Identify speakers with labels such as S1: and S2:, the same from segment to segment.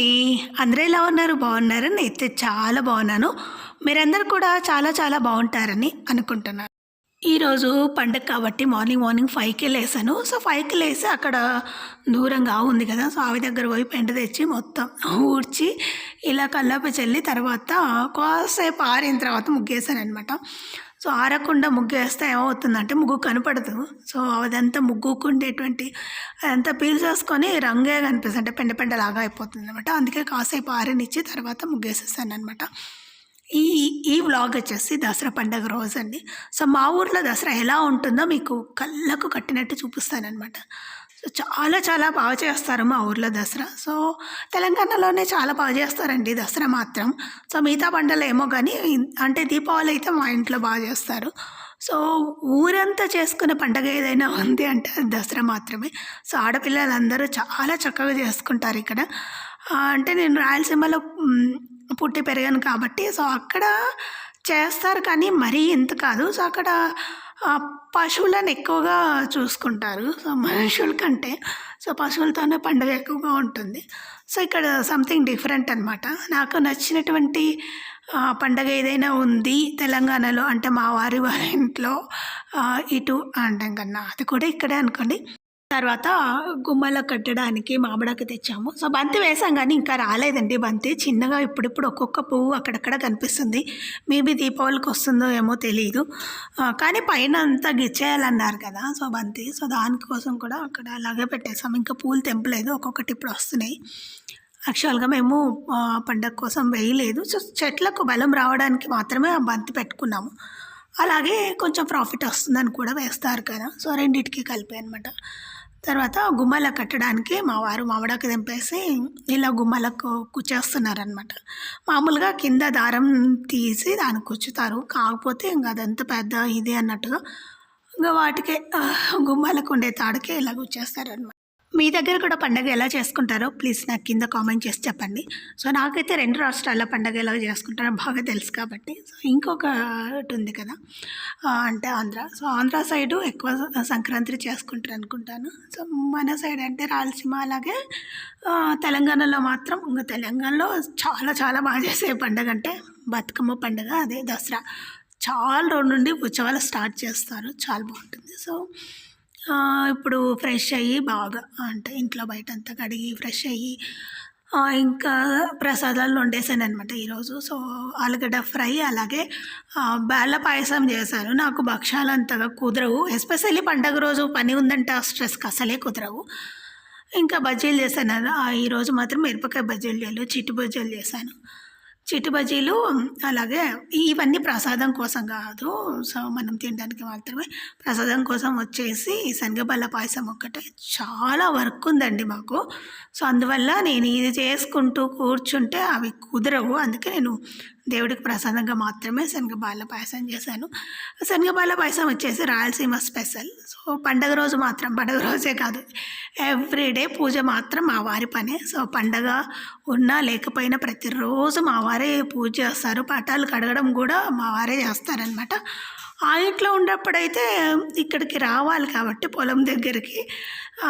S1: అండి అందరూ ఎలా ఉన్నారు? బాగున్నారు నేనైతే చాలా బాగున్నాను. మీరందరూ కూడా చాలా చాలా బాగుంటారని అనుకుంటున్నాను. ఈరోజు పండగ కాబట్టి మార్నింగ్ మార్నింగ్ ఫైవ్కి లేసాను. సో ఫైవ్కి లేసి అక్కడ దూరంగా ఉంది కదా సో ఆవి దగ్గర పోయి పెంట తెచ్చి మొత్తం ఊడ్చి ఇలా కల్లాపి చల్లి తర్వాత కాసేపు ఆరిన తర్వాత ముగ్గేసాను అనమాట సో ఆరకుండా ముగ్గు వేస్తే ఏమవుతుందంటే ముగ్గు కనపడదు. సో అదంతా ముగ్గుకుండేటువంటి అదంతా పీల్చేసుకొని రంగే కనిపిస్తుంది అంటే పెండ పెండలాగా అయిపోతుంది అనమాట అందుకే కాసేపు ఆరనిచ్చి తర్వాత ముగ్గేసేసాను అనమాట ఈ ఈ వ్లాగ్ వచ్చేసి దసరా పండగ రోజు అండి సో మా ఊర్లో దసరా ఎలా ఉంటుందో మీకు కళ్ళకు కట్టినట్టు చూపిస్తానమాట సో చాలా చాలా బాగా చేస్తారు మా ఊర్లో దసరా. సో తెలంగాణలోనే చాలా బాగా చేస్తారండి దసరా మాత్రం. సో మిగతా పండుగలు ఏమో కానీ అంటే దీపావళి అయితే మా ఇంట్లో బాగా చేస్తారు. సో ఊరంతా చేసుకునే పండగ ఏదైనా ఉంది అంటే దసరా మాత్రమే. సో ఆడపిల్లలందరూ చాలా చక్కగా చేసుకుంటారు ఇక్కడ. అంటే నేను రాయలసీమలో పుట్టి పెరిగాను కాబట్టి సో అక్కడ చేస్తారు కానీ మరీ ఇంత కాదు. సో అక్కడ పశువులను ఎక్కువగా చూసుకుంటారు. సో మనుషుల కంటే సో పశువులతోనే పండుగ ఎక్కువగా ఉంటుంది. సో ఇక్కడ సంథింగ్ డిఫరెంట్ అనమాట నాకు నచ్చినటువంటి పండగ ఏదైనా ఉంది తెలంగాణలో అంటే మా వారి వారి ఇంట్లో ఇటు అంటాం కన్నా. అది కూడా ఇక్కడే అనుకోండి. తర్వాత గుమ్మలో కట్టడానికి మామిడాకు తెచ్చాము. సో బంతి వేసాం కానీ ఇంకా రాలేదండి. బంతి చిన్నగా ఇప్పుడిప్పుడు ఒక్కొక్క పువ్వు అక్కడక్కడ కనిపిస్తుంది. మేబీ దీపావళికి వస్తుందో ఏమో తెలియదు కానీ పైన అంతా గిచ్చేయాలన్నారు కదా సో బంతి. సో దానికోసం కూడా అక్కడ అలాగే పెట్టేసాం. ఇంకా పూలు తెంపలేదు. ఒక్కొక్కటి ఇప్పుడు వస్తున్నాయి. యాక్చువల్గా మేము పండగ కోసం వేయలేదు. సో చెట్లకు బలం రావడానికి మాత్రమే ఆ బంతి పెట్టుకున్నాము. అలాగే కొంచెం ప్రాఫిట్ వస్తుందని కూడా వేస్తారు కదా. సో రెండింటికి కలిపి అనమాట తర్వాత గుమ్మల కట్టడానికి మా వారు మామిడాకు తెంపేసి ఇలా గుమ్మలకు కూర్చేస్తున్నారనమాట మామూలుగా కింద దారం తీసి దానికి కుచ్చుతారు కాకపోతే ఇంకా అదంత పెద్ద ఇది అన్నట్టుగా ఇంకా వాటికే గుమ్మలకు గుమ్మాలకు ఉండే తాడుకే ఇలా కూర్చేస్తారనమాట మీ దగ్గర కూడా పండగ ఎలా చేసుకుంటారో ప్లీజ్ నాకు కింద కామెంట్ చేసి చెప్పండి. సో నాకైతే రెండు రాష్ట్రాల పండగ ఎలా చేసుకుంటారో బాగా తెలుసు కాబట్టి. సో ఇంకొకటి ఉంది కదా అంటే ఆంధ్ర. సో ఆంధ్ర సైడు ఎక్కువ సంక్రాంతి చేసుకుంటారు అనుకుంటాను. సో మన సైడ్ అంటే రాయలసీమ అలాగే తెలంగాణలో మాత్రం ఇంకా తెలంగాణలో చాలా చాలా బాగా చేసే పండగ అంటే బతుకమ్మ పండగ అదే దసరా. చాలా రోజు నుండి ఉత్సవాలు స్టార్ట్ చేస్తారు. చాలా బాగుంటుంది. సో ఇప్పుడు ఫ్రెష్ అయ్యి బాగా అంటే ఇంట్లో బయట అంతా కడిగి ఫ్రెష్ అయ్యి ఇంకా ప్రసాదాలు వండేసాను అనమాట ఈరోజు. సో ఆలుగడ్డ ఫ్రై అలాగే ఆ, బేళ్ళ పాయసం చేశాను. నాకు భక్షాలు అంతగా కుదరవు. ఎస్పెషల్లీ పండగ రోజు పని ఉందంటే ఆ స్ట్రెస్కి అసలే కుదరవు. ఇంకా బజ్జీలు చేశాను. ఆ, ఈరోజు మాత్రం మిరపకాయ బజ్జీలు చేయాలి చిట్టు బజ్జీలు చేశాను. చిట్టు బజ్జీలు అలాగే ఇవన్నీ ప్రసాదం కోసం కాదు. సో మనం తినడానికి మాత్రమే ప్రసాదం కోసం వచ్చేసి శనగబల్ల పాయసం ఒక్కటే. చాలా వర్క్ ఉందండి మాకు. సో అందువల్ల నేను ఇది చేసుకుంటూ కూర్చుంటే అవి కుదరవు. అందుకే నేను దేవుడికి ప్రసాదంగా మాత్రమే శనగబాల పాయసం చేశాను. శనగబాల పాయసం వచ్చేసి రాయలసీమ స్పెషల్. సో పండగ రోజు మాత్రం పండగ రోజే కాదు ఎవ్రీడే పూజ మాత్రం మా వారి పనే. సో పండగ ఉన్నా లేకపోయినా ప్రతిరోజు మా వారే పూజ చేస్తారు పటాలు కడగడం కూడా మా వారే చేస్తారనమాట ఆ ఇంట్లో ఉన్నప్పుడైతే ఇక్కడికి రావాలి కాబట్టి పొలం దగ్గరికి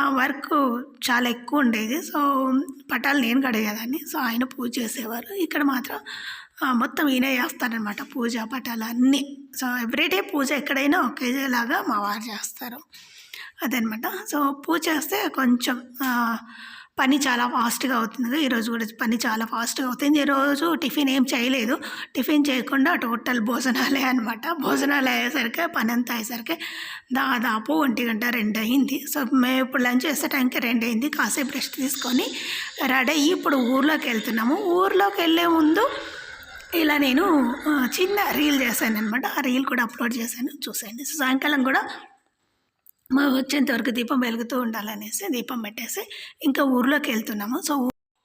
S1: వర్క్ చాలా ఎక్కువ ఉండేది. సో పటాలు నేను కడిగేదాన్ని. సో ఆయన పూజ చేసేవారు. ఇక్కడ మాత్రం మొత్తం ఈయనే చేస్తారనమాట పూజ పటాలు అన్నీ. సో ఎవ్రీడే పూజ ఎక్కడైనా ఒకేలాగా మా వారు చేస్తారు. అదనమాట సో పూజ చేస్తే కొంచెం పని చాలా ఫాస్ట్గా అవుతుంది ఈరోజు కూడా పని చాలా ఫాస్ట్గా అవుతుంది. ఈరోజు టిఫిన్ ఏం చేయలేదు. టిఫిన్ చేయకుండా టోటల్ భోజనాలే అనమాట భోజనాలు అయ్యేసరికి పని అంతా అయ్యేసరికి దాదాపు ఒంటి గంట రెండు అయింది. సో మేము ఇప్పుడు లంచ్ చేసే టైంకి రెండు అయింది. కాసేపు రెస్ట్ తీసుకొని రెడీ అయ్యి ఇప్పుడు ఊర్లోకి వెళ్తున్నాము. ఊర్లోకి వెళ్ళే ముందు ఇలా నేను చిన్న రీల్ చేశాను అనమాట ఆ రీల్ కూడా అప్లోడ్ చేశాను. చూసేయండి. సాయంకాలం కూడా మా వచ్చేంత వరకు దీపం వెలుగుతూ ఉండాలనేసి దీపం పెట్టేసి ఇంకా ఊర్లోకి వెళ్తున్నాము. సో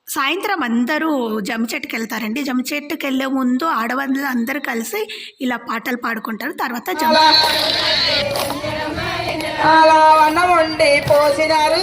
S1: సాయంత్రం అందరూ జమ్మి చెట్టుకి వెళ్తారండి జమ్మి చెట్టుకి వెళ్ళే ముందు ఆడవాళ్ళు అందరూ కలిసి ఇలా పాటలు పాడుకుంటారు. తర్వాత జమ్మి
S2: అలా అన్నం వండి పోసినారు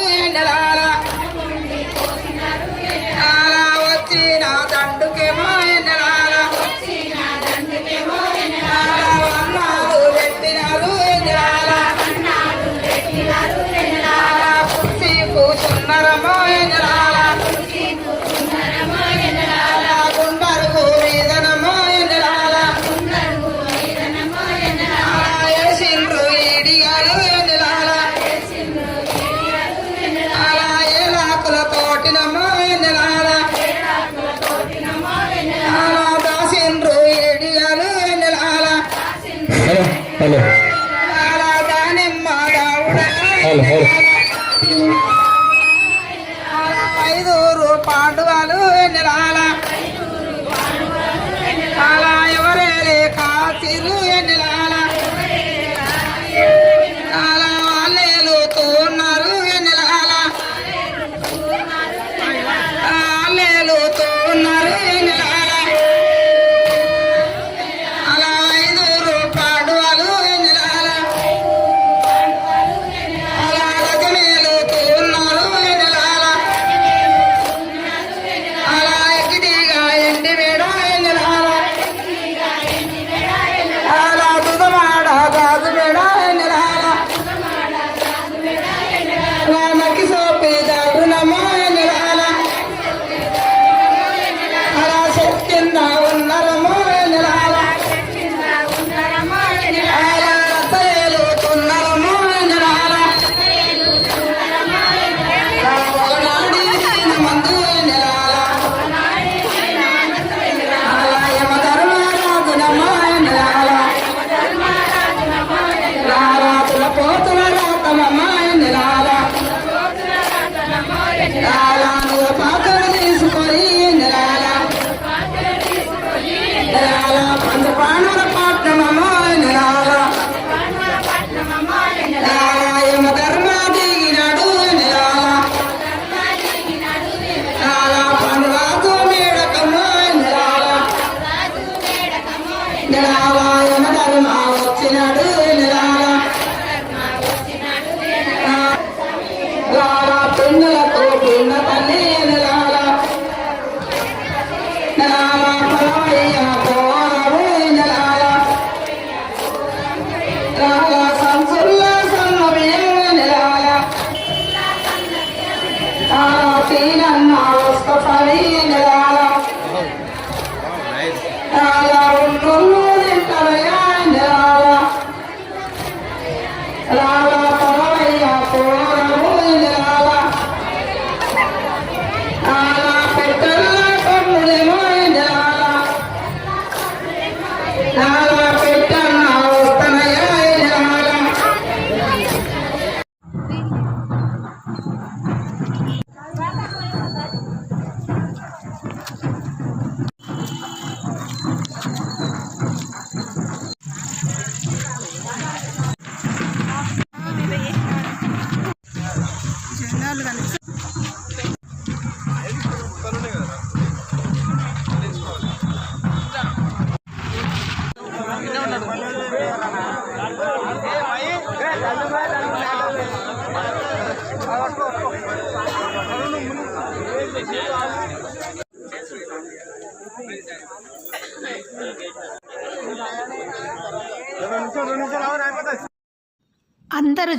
S1: అందరూ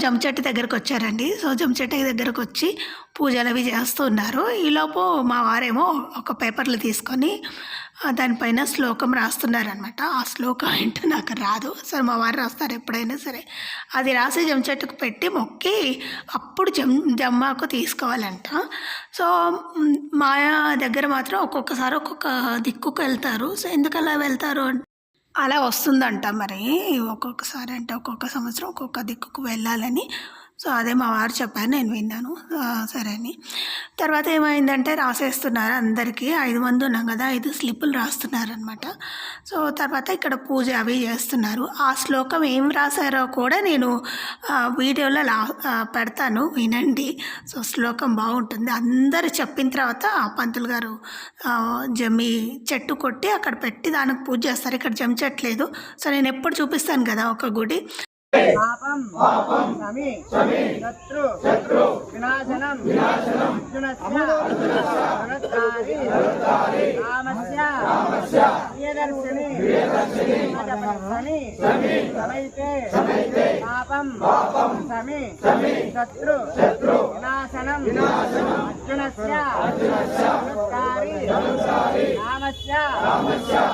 S1: జమ చెట్టు దగ్గరకు వచ్చారండి. సో జమ చెట్టు దగ్గరకు వచ్చి పూజలు అవి చేస్తున్నారు ఈలోపు మా వారేమో ఒక పేపర్లు తీసుకొని దానిపైన శ్లోకం రాస్తున్నారనమాట ఆ శ్లోకం ఏంటో నాకు రాదు. సరే మా వారు రాస్తారు ఎప్పుడైనా సరే. అది రాసి జమ చెట్టుకు పెట్టి మొక్కి అప్పుడు జమ్ జమ్మాకు తీసుకోవాలంట. సో మా దగ్గర మాత్రం ఒక్కొక్కసారి ఒక్కొక్క దిక్కుకు వెళ్తారు. సో ఎందుకలా వెళ్తారు అలా వస్తుందంట మరి ఒక్కొక్కసారి అంటే ఒక్కొక్క సంవత్సరం ఒక్కొక్క దిక్కుకు వెళ్ళాలని. సో అదే మా వారు చెప్పారు నేను విన్నాను. సరే అని. తర్వాత ఏమైందంటే రాసేస్తున్నారు అందరికీ. ఐదు మంది ఉన్నాం కదా ఐదు స్లిప్పులు రాస్తున్నారనమాట సో తర్వాత ఇక్కడ పూజ అవి చేస్తున్నారు. ఆ శ్లోకం ఏం రాశారో కూడా నేను వీడియోలో లా పెడతాను వినండి. సో శ్లోకం బాగుంటుంది. అందరు చెప్పిన తర్వాత ఆ పంతులు గారు జమ్మి చెట్టు కొట్టి అక్కడ పెట్టి దానికి పూజ చేస్తారు. ఇక్కడ జమ్మి చెట్లేదు సో నేను ఎప్పుడు చూపిస్తాను కదా ఒక గుడి.
S3: పాపం శమి శత్రు వినాశనం వినాశనం రామస్య ప్రియదర్శిని శని సమైతే పాపం శమి శత్రు వినాశనం అర్జునస్య రామస్య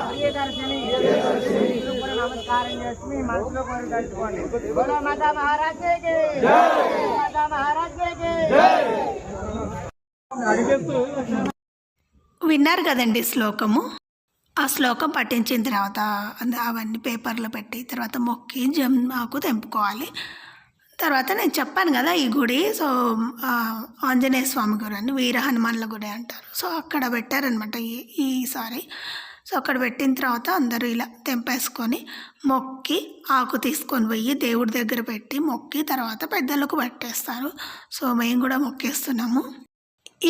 S3: ప్రియదర్శిని నమస్కారం చేసి మీ మనసులో కోరి కలుసుకోండి బోలో మాతా మహారాజేకి మాతా మహారాజేకి
S1: విన్నారు కదండి శ్లోకము? ఆ శ్లోకం పట్టించిన తర్వాత అవన్నీ పేపర్లో పెట్టి తర్వాత మొక్కి జమ్మాకు తెంపుకోవాలి. తర్వాత నేను చెప్పాను కదా ఈ గుడి సో ఆంజనేయ స్వామి గుడి అని వీర హనుమాన్ల గుడి అంటారు. సో అక్కడ పెట్టారనమాట ఈ ఈసారి సో అక్కడ పెట్టిన తర్వాత అందరూ ఇలా తెంపేసుకొని మొక్కి ఆకు తీసుకొని పోయి దేవుడి దగ్గర పెట్టి మొక్కి తర్వాత పెద్దలకు పెట్టేస్తారు. సో మేము కూడా మొక్కేస్తున్నాము.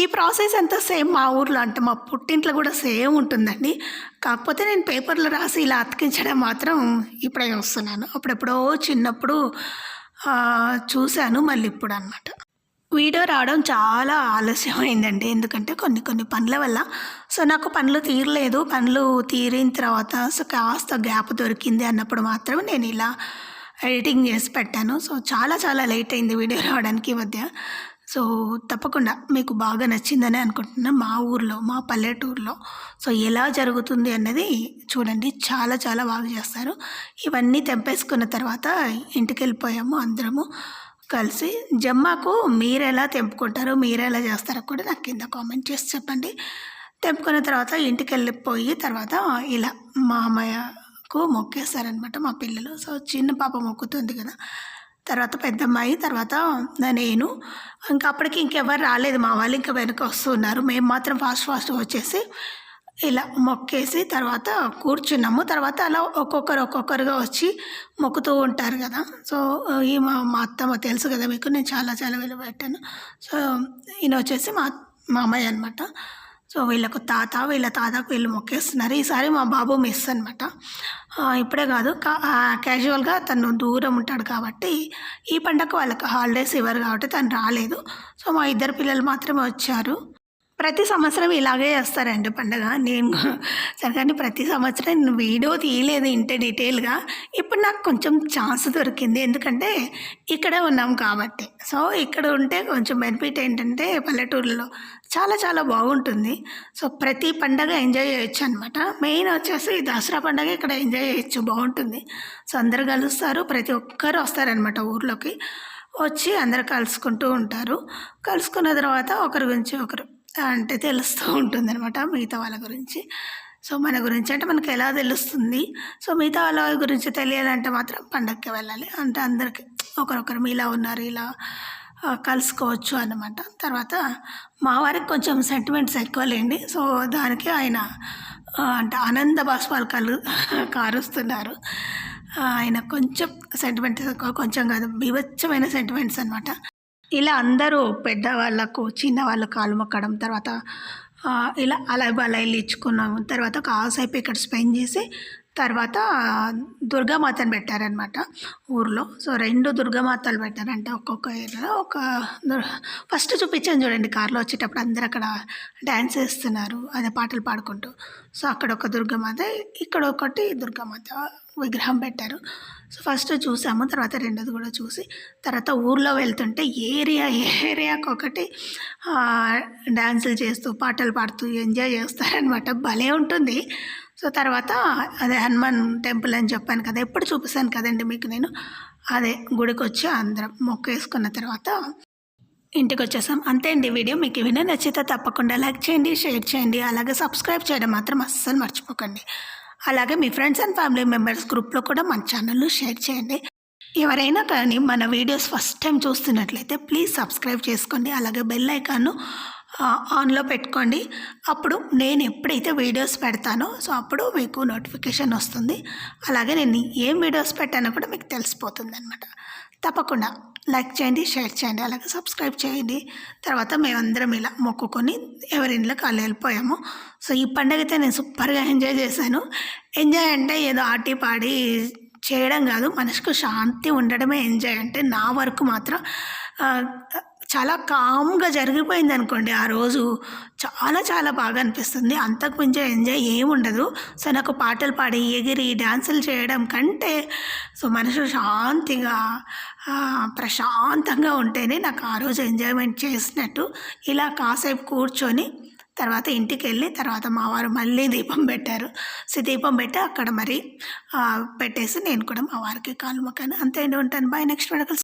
S1: ఈ ప్రాసెస్ అంతా సేమ్ మా ఊర్లో అంటే మా పుట్టింట్లో కూడా సేమ్ ఉంటుందండి. కాకపోతే నేను పేపర్లో రాసి ఇలా అతికించడం మాత్రం ఇప్పుడే వస్తున్నాను. అప్పుడెప్పుడో చిన్నప్పుడు చూశాను మళ్ళీ ఇప్పుడు అనమాట వీడియో రావడం చాలా ఆలస్యం అయిందండి ఎందుకంటే కొన్ని కొన్ని పనుల వల్ల. సో నాకు పనులు తీరలేదు. పనులు తీరిన తర్వాత సో కాస్త గ్యాప్ దొరికింది అన్నప్పుడు మాత్రం నేను ఇలా ఎడిటింగ్ చేసి పెట్టాను. సో చాలా చాలా లేట్ అయింది వీడియో రావడానికి ఈ మధ్య. సో తప్పకుండా మీకు బాగా నచ్చిందని అనుకుంటున్నాను మా ఊర్లో మా పల్లెటూరులో. సో ఎలా జరుగుతుంది అన్నది చూడండి. చాలా చాలా బాగా చేస్తారు. ఇవన్నీ తెంపేసుకున్న తర్వాత ఇంటికి వెళ్ళిపోయాము అందరము. కలిసి జమ్మాకు మీరు ఎలా తెంపుకుంటారో మీరు ఎలా చేస్తారో కూడా నాకు కింద కామెంట్ చేసి చెప్పండి. తెంపుకున్న తర్వాత ఇంటికి వెళ్ళిపోయి తర్వాత ఇలా మా అమ్మయ్యకు మొక్కేస్తారనమాట మా పిల్లలు. సో చిన్న పాప మొక్కుతుంది కదా. తర్వాత పెద్దమ్మాయి తర్వాత నేను. ఇంకా అప్పటికి ఇంకెవరు రాలేదు. మా వాళ్ళు ఇంకా వెనక వస్తున్నారు. మేము మాత్రం ఫాస్ట్ ఫాస్ట్గా వచ్చేసి ఇలా మొక్కేసి తర్వాత కూర్చున్నాము. తర్వాత అలా ఒక్కొక్కరు ఒక్కొక్కరుగా వచ్చి మొక్కుతూ ఉంటారు కదా. సో ఈ మా మా అత్తమ్మ తెలుసు కదా మీకు నేను చాలా చాలా విలువ పెట్టాను. సో ఈయన వచ్చేసి మా మా అమ్మాయి అనమాట సో వీళ్ళకు తాత వీళ్ళ తాతకు వీళ్ళు మొక్కేస్తున్నారు. ఈసారి మా బాబు మిస్ అనమాట ఇప్పుడే కాదు క్యాజువల్గా తను దూరం ఉంటాడు కాబట్టి ఈ పండగ వాళ్ళకి హాలిడేస్ ఇవ్వరు కాబట్టి తను రాలేదు. సో మా ఇద్దరు పిల్లలు మాత్రమే వచ్చారు. ప్రతి సంవత్సరం ఇలాగే చేస్తారండి పండగ. నేను సరే కానీ ప్రతి సంవత్సరం నేను వీడియో తీయలేదు ఇంత డీటెయిల్గా. ఇప్పుడు నాకు కొంచెం ఛాన్స్ దొరికింది. ఎందుకంటే ఇక్కడే ఉన్నాం కాబట్టి. సో ఇక్కడ ఉంటే కొంచెం బెనిఫిట్ ఏంటంటే పల్లెటూరులో చాలా చాలా బాగుంటుంది. సో ప్రతి పండగ ఎంజాయ్ చేయొచ్చు అనమాట మెయిన్ వచ్చేసి దసరా పండగ ఇక్కడ ఎంజాయ్ చేయొచ్చు. బాగుంటుంది. సో అందరు కలుస్తారు. ప్రతి ఒక్కరు వస్తారనమాట ఊర్లోకి. వచ్చి అందరు కలుసుకుంటూ ఉంటారు. కలుసుకున్న తర్వాత ఒకరి గురించి ఒకరు అంటే తెలుస్తూ ఉంటుంది అనమాట మిగతా వాళ్ళ గురించి. సో మన గురించి అంటే మనకు ఎలా తెలుస్తుంది? సో మిగతా వాళ్ళ గురించి తెలియాలంటే మాత్రం పండగకి వెళ్ళాలి. అంటే అందరికి ఒకరొకరు ఇలా ఉన్నారు ఇలా కలుసుకోవచ్చు అన్నమాట. తర్వాత మా వారికి కొంచెం సెంటిమెంట్స్ ఎక్కువలేండి. సో దానికి ఆయన అంటే ఆనంద బాష్పాలు కలు కారుస్తున్నారు. ఆయన కొంచెం సెంటిమెంట్స్ ఎక్కువ కొంచెం కాదు బీభత్సమైన సెంటిమెంట్స్ అనమాట ఇలా అందరూ పెద్దవాళ్ళకు చిన్న వాళ్ళ కాలు మొక్కడం తర్వాత ఇలా అలా బలాయిలు ఇచ్చుకున్నాము. తర్వాత కాసేపు ఇక్కడ స్పెండ్ చేసి తర్వాత దుర్గామాతను పెట్టారనమాట ఊర్లో. సో రెండు దుర్గామాతలు పెట్టారంటే ఒక్కొక్క ఏరియాలో ఒక ఫస్ట్ చూపించాను చూడండి కార్లో వచ్చేటప్పుడు అందరు అక్కడ డ్యాన్స్ వేస్తున్నారు అదే పాటలు పాడుకుంటూ. సో అక్కడ ఒక దుర్గామాత ఇక్కడ ఒకటి దుర్గామాత విగ్రహం పెట్టారు. సో ఫస్ట్ చూసాము తర్వాత రెండోది కూడా చూసి తర్వాత ఊర్లో వెళ్తుంటే ఏరియా ఏరియాకి ఒకటి డ్యాన్సులు చేస్తూ పాటలు పాడుతూ ఎంజాయ్ చేస్తారనమాట భలే ఉంటుంది. సో తర్వాత అదే హనుమాన్ టెంపుల్ అని చెప్పాను కదా ఎప్పుడు చూపిస్తాను కదండి మీకు నేను. అదే గుడికి వచ్చి అందరం మొక్క వేసుకున్న తర్వాత ఇంటికి వచ్చేసాం అంతే అండి వీడియో. మీకు ఏమైనా నచ్చితే తప్పకుండా లైక్ చేయండి షేర్ చేయండి అలాగే సబ్స్క్రైబ్ చేయడం మాత్రం అస్సలు మర్చిపోకండి. అలాగే మీ ఫ్రెండ్స్ అండ్ ఫ్యామిలీ మెంబర్స్ గ్రూప్లో కూడా మన ఛానల్ను షేర్ చేయండి. ఎవరైనా కానీ మన వీడియోస్ ఫస్ట్ టైం చూస్తున్నట్లయితే ప్లీజ్ సబ్స్క్రైబ్ చేసుకోండి. అలాగే బెల్ ఐకాన్ను ఆన్లో పెట్టుకోండి. అప్పుడు నేను ఎప్పుడైతే వీడియోస్ పెడతానో సో అప్పుడు మీకు నోటిఫికేషన్ వస్తుంది. అలాగే నేను ఏం వీడియోస్ పెట్టానో కూడా మీకు తెలిసిపోతుంది అనమాట తప్పకుండా లైక్ చేయండి షేర్ చేయండి అలాగే సబ్స్క్రైబ్ చేయండి. తర్వాత మేమందరం ఇలా మొక్కుకొని ఎవరి ఇంట్లోకి వాళ్ళు వెళ్ళిపోయాము. సో ఈ పండుగ అయితే నేను సూపర్గా ఎంజాయ్ చేశాను. ఎంజాయ్ అంటే ఏదో ఆటి పాడి చేయడం కాదు. మనసుకు శాంతి ఉండడమే ఎంజాయ్ అంటే నా వరకు మాత్రం చాలా కామ్గా జరిగిపోయింది అనుకోండి ఆ రోజు. చాలా చాలా బాగా అనిపిస్తుంది. అంతకు మించి ఎంజాయ్ ఏముండదు సో నాకు పాటలు పాడి ఎగిరి డ్యాన్సులు చేయడం కంటే సో మనసు శాంతిగా ప్రశాంతంగా ఉంటేనే నాకు ఆ రోజు ఎంజాయ్మెంట్ చేసినట్టు ఇలా కాసేపు కూర్చొని తర్వాత ఇంటికి వెళ్ళి తర్వాత మా వారు మళ్ళీ దీపం పెట్టారు. సో దీపం పెట్టి అక్కడ మరి పెట్టేసి నేను కూడా మా వారికి కాలు మొక్కాను అంతే ఉంటాను బాయ్ నెక్స్ట్ మెడకల్స్